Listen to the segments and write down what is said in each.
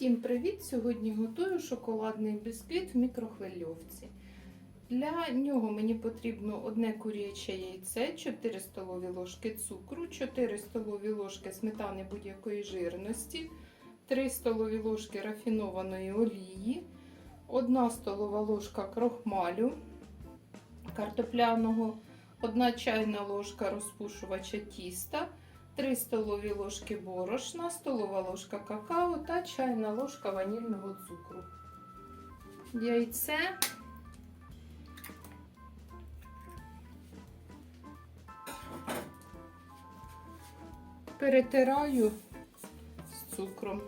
Всім привіт! Сьогодні готую шоколадний бісквіт в мікрохвильовці. Для нього мені потрібно одне куряче яйце, 4 столові ложки цукру, 4 столові ложки сметани будь-якої жирності, 3 столові ложки рафінованої олії, 1 столова ложка крохмалю картопляного, 1 чайна ложка розпушувача тіста. 3 столові ложки борошна, столова ложка какао та чайна ложка ванільного цукру. Яйце. Перетираю з цукром.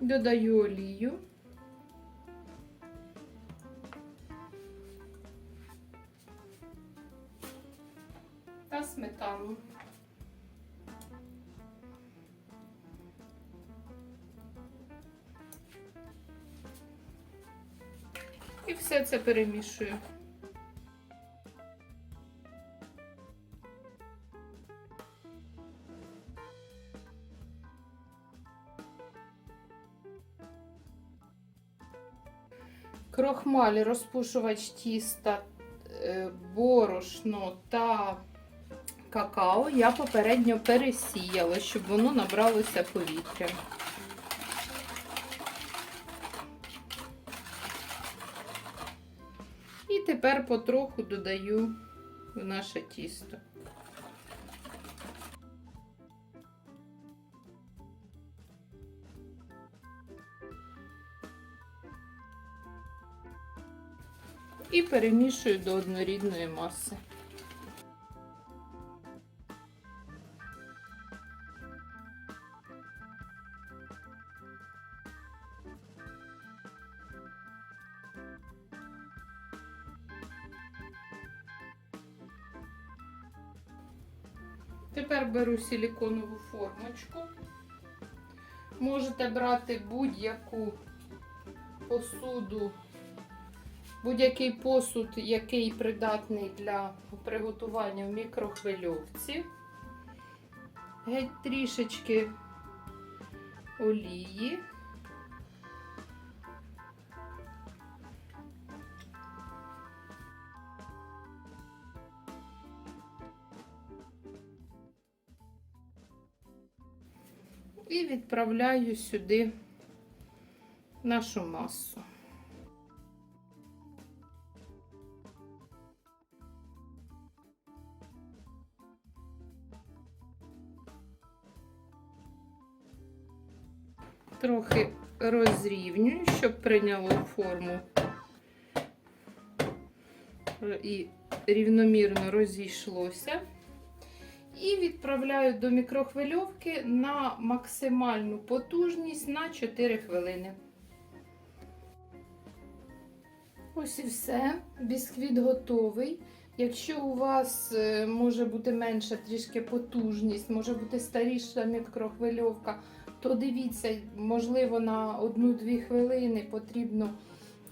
Додаю олію. Та сметану. І все це перемішую. Крохмаль, розпушувач тіста, е, борошно та какао я попередньо пересіяла, щоб воно набралося повітря. І тепер потроху додаю в наше тісто. І перемішую до однорідної маси. Тепер беру силіконову формочку. Можете брати будь-яку посуду Будь-який посуд, який придатний для приготування в мікрохвильовці. Геть трішечки олії. І відправляю сюди нашу масу. Трохи розрівнюю, щоб прийняло форму і рівномірно розійшлося. І відправляю до мікрохвильовки на максимальну потужність на 4 хвилини. Ось і все. Бісквіт готовий. Якщо у вас е, може бути менша трішки потужність, може бути старіша мікрохвильовка, то дивіться, можливо, на 1-2 хвилини потрібно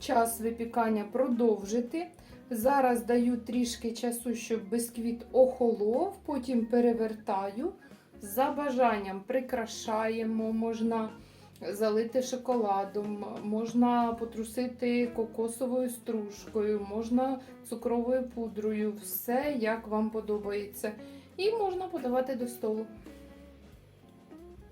час випікання продовжити. Зараз даю трішки часу, щоб бисквіт охолов, потім перевертаю. За бажанням прикрашаємо, можна залити шоколадом, можна потрусити кокосовою стружкою, можна цукровою пудрою, все як вам подобається. І можна подавати до столу.